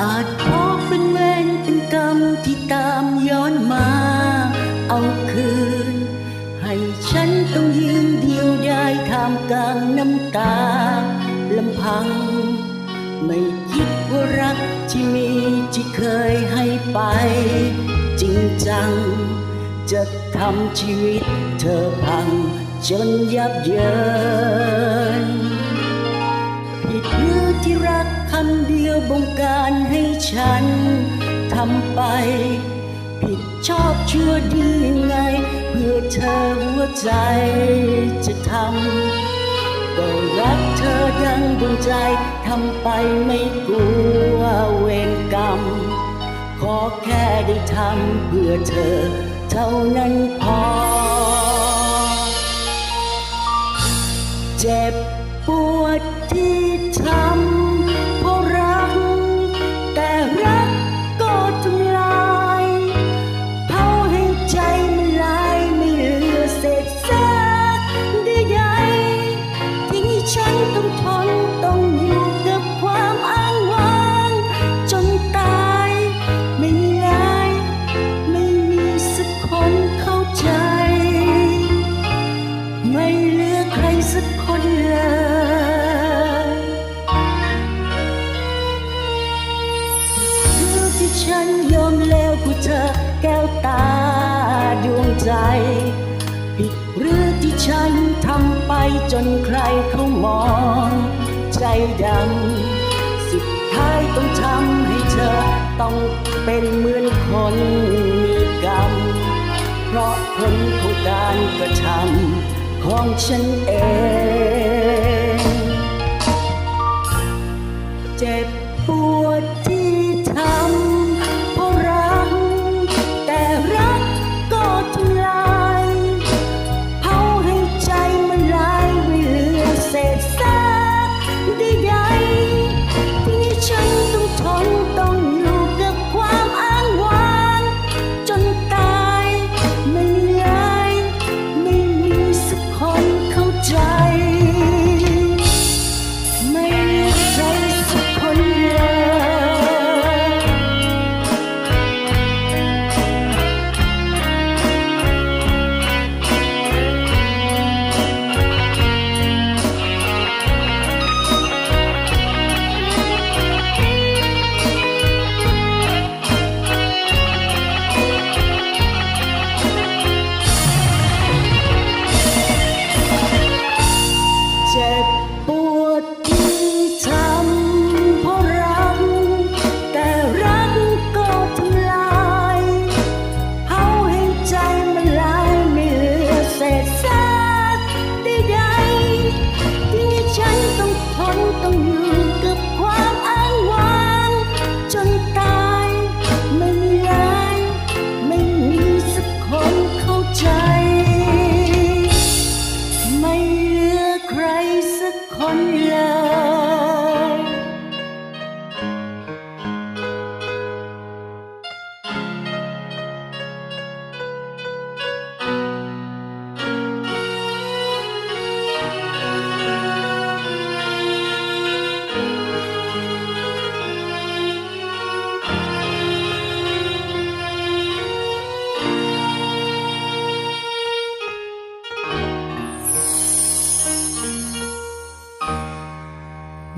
อาจเพราะเป็นเวรเป็นกรรมที่ตามย้อนมา เอาคืน ให้ฉันต้องยืนเดียวได้ท่ามกลางน้ำตาลำพัง ไม่คิดว่ารักที่มีที่เคยให้ไป จริงจัง จะทำชีวิตเธอพังจนยับเยิน ผิดหรือที่รักคำเดียวบงการให้ฉันทำไป ผิดชอบชั่วดีไง เพื่อเธอหัวใจจะทำก็รักเธอดังดวงใจทำไปไม่กลัวเวรกรรม ขอแค่ได้ทำเพื่อเธอ เท่านั้นพอ เจ็บ ฉันยอมแล้วเพื่อเธอแก้วตาดวงใจ ผิดหรือที่ฉันทำไปจนใครเขามอง ใจดำสุดท้ายต้องทำให้เธอต้องเป็นเหมือนคนมีกรรม เพราะผลของการกระทำของฉันเองเจ็บปวดที่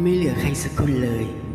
ไม่เหลือใครสักคนเลย